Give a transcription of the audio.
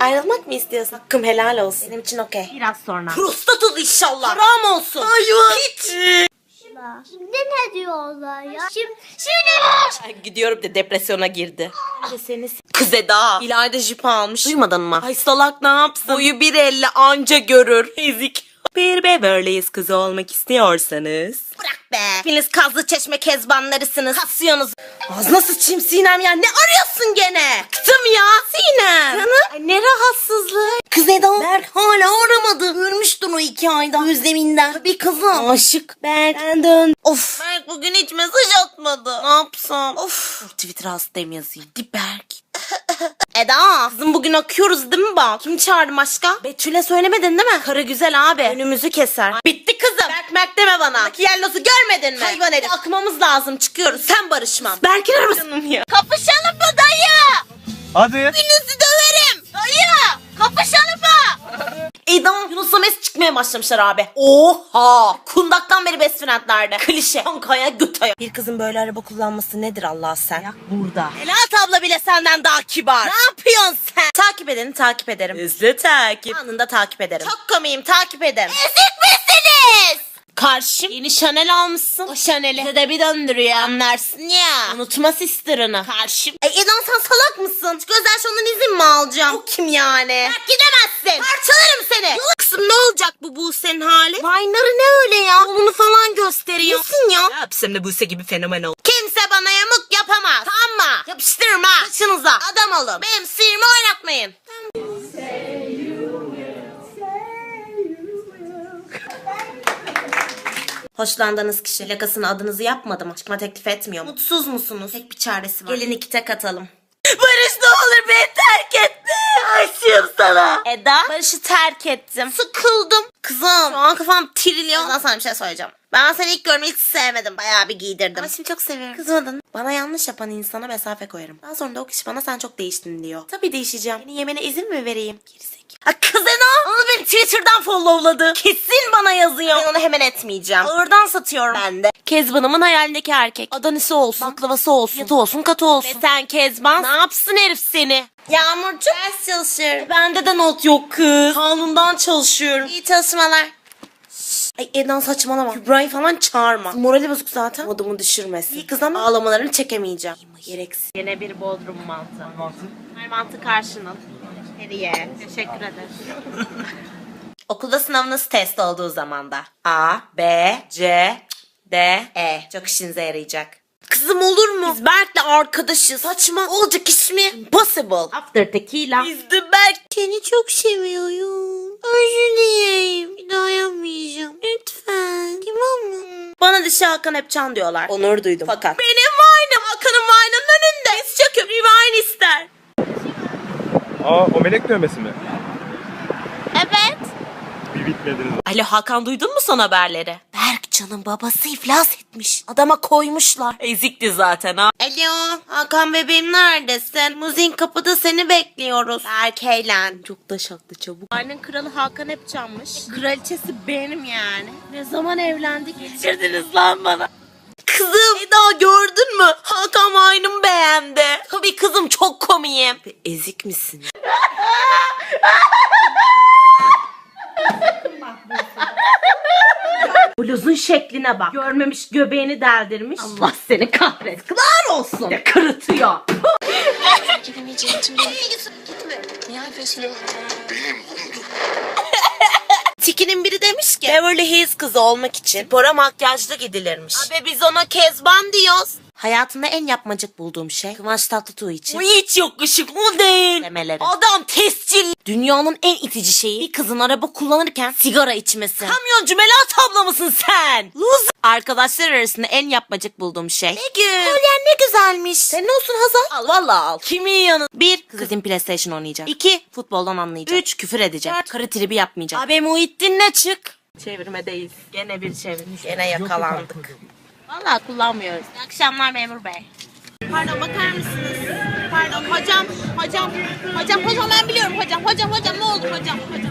Ayrılmak mı istiyorsun? Hakkım helal olsun. Benim için okey. Biraz sonra. Prostat ol inşallah. Haram olsun. Hayır. Hiç. Şimdi ne diyorlar ya? Şimdi, şimdi Ay, gidiyorum de depresyona girdi. Seni Kız Eda. İlayda jip almış. Duymadın mı? Ay salak ne yapsın? Boyu 1.50 anca görür. Ezik. Bir Beverly's kızı olmak istiyorsanız. Bırak be. Hepiniz kazlı çeşme kezbanlarısınız. Kasıyorsunuz. Ağzına sıçayım Sinem ya. Ne arıyorsun gene? Bıktım ya. Sinem. Canım. Ay, ne rahatsızlığı. Kız Eda. Berk hala aramadı. Ölmüştür o iki ayda özleminden. Bir kızım. Aşık. Berk. Ben dön. Of. Berk bugün hiç mesaj atmadı. Ne yapsam? Of. Twitter hastayım yazayım. Hadi Berk. Eda. Kızım bugün akıyoruz değil mi bak? Kim çağırdı başka? Betül'e söylemedin değil mi? Karı güzel abi. Önümüzü keser. Bitti kızım. Berk Merk deme bana. Bak yellosu görmedin mi? Hayvan herif. Akmamız lazım. Çıkıyoruz. Sen barışmam. Berk'in arabası. Canım ya. Kapışalım mı dayı? Hadi. Hepinizi döverim. Dayı. Kapışalım mı? Eda Yunus'la mes çıkmaya başlamışlar abi. Oha. Kundaktan beri best friendlerdi. Klişe. Kankaya götaya. Bir kızın böyle araba kullanması nedir Allah sen? Ayak burada. Elat abla bile senden daha kibar. Ne yapıyorsun sen? Takip edeni takip ederim. Hızlı takip. Anında takip ederim. Çok komiyim takip edin. Ezik misiniz? Karşım yeni Chanel almışsın. O Chanel'i size de bir döndürüyor anlarsın ya. Unutma sister'ını. Karşım. Ay Edan sen salak mısın? Çık özel şundan izin mi alacağım? O kim yani? Bak gidemezsin. Parçalarım seni. Yola kızım ne olacak bu Buse'nin hali? Vine'ları ne öyle ya? Yolunu falan gösteriyor. Nesin ya? Ne yapsam da Buse gibi fenomen ol. Kimse bana yamuk yapamaz. Tamam mı? Yapıştırma. Başınıza. Adam olun. Benim sihirimi oynatmayın. Hoşlandığınız kişi plakasını adınızı yapmadı mı? Çıkma teklif etmiyor mu? Mutsuz musunuz? Tek bir çaresi var. Gelin iki tek atalım. Barış ne olur beni terk etti. Aşığım sana. Eda. Barış'ı terk ettim. Sıkıldım. Kızım. Şu an kafam trilyon. Ben sana bir şey söyleyeceğim. Ben seni ilk görmeyi hiç sevmedim. Bayağı bir giydirdim. Ama şimdi çok seviyorum. Kızmadın. Bana yanlış yapan insana mesafe koyarım. Daha sonra da o kişi bana sen çok değiştin diyor. Tabii değişeceğim. Beni yemene izin mi vereyim? Gerizekalı. Ha kız Ena. Onu beni Twitter'dan followladı. Kesin bana yazıyor. Ben onu hemen etmeyeceğim. Ağırdan satıyorum. Ben de. Kezban'ımın hayalindeki erkek. Adanisi olsun. Baklavası olsun. Yatı olsun katı olsun. Ve sen Kezban. Ne yapsın herif seni? Yağmurcuğum. Ders çalışıyorum. Bende de not yok kız. Kanundan çalışıyorum. İyi çalışmalar. Ay Edan saçmalama. Kübra'yı falan çağırma. Morali bozuk zaten. Modumu düşürmesin. İyi kız ama ağlamalarını çekemeyeceğim. Gereksiz. Yine bir bodrum mantı. Her mantı karşınız. Hediye. Teşekkür ederim. Okulda sınavınız test olduğu zamanda. A, B, C, D, E. Çok işinize yarayacak. Kızım olur mu? Biz Berk'le arkadaşız. Saçma. Olacak iş mi? Impossible. After tequila. Biz de Berk. Seni çok seviyorum. Özür dileyim. Bir daha yapmayacağım. Lütfen. Tamam mı? Bana dişi Hakan Epcan diyorlar. Onur duydum. Fakat. Benim Vine'ım. Hakan'ın Vine'ının önünde. Biz çok köprü Vine ister. Aa o melek dövmesi mi? Evet. Bir bitmediniz. Alo Hakan duydun mu son haberleri? Berkcan'ın babası iflas etmiş. Adama koymuşlar. Ezikti zaten ha. Alo Hakan bebeğim neredesin? Muzin kapıda seni bekliyoruz. Berk eğlen. Çok da şaklı çabuk. Annenin kralı Hakan hep çalmış. Kraliçesi benim yani. Ne zaman evlendik? Geçirdiniz lan bana. Kızım Eda gördün mü? Hakan aynımı beğendi. Tabii kızım çok komiyim. Ezik misin? Bluzun şekline bak. Görmemiş göbeğini deldirmiş. Allah seni kahretsin. olsun. De kırıtıyor. Gidemeyeceğim şimdi. Niye yapıyorsun? Tiki'nin biri demiş ki Beverly Hills kızı olmak için spora makyajlı gidilirmiş. Abi biz ona Kezban diyoruz. Hayatımda en yapmacık bulduğum şey Kıvanç Tatlıtuğ için. O hiç yakışık o değil. Demeleri. Adam tescil. Dünyanın en itici şeyi bir kızın araba kullanırken sigara içmesi. Kamyoncu Melahat abla mısın sen? Loser. Arkadaşlar arasında en yapmacık bulduğum şey. Ne gün. Kolyen ne güzelmiş. Senin olsun Hazal. Al valla al. Kimin yanı? Bir, kızın PlayStation oynayacak. İki, futboldan anlayacak. Üç, küfür edecek. Dört, karı tribi yapmayacak. Abi Muhittin'le çık. Çevirmedeyiz. Gene bir çevirmiş. Gene yakalandık. Vallahi kullanmıyoruz. İyi akşamlar memur bey. Pardon bakar mısınız? Pardon hocam, hocam, hocam, hocam ben biliyorum hocam, hocam, hocam ne olur hocam, hocam.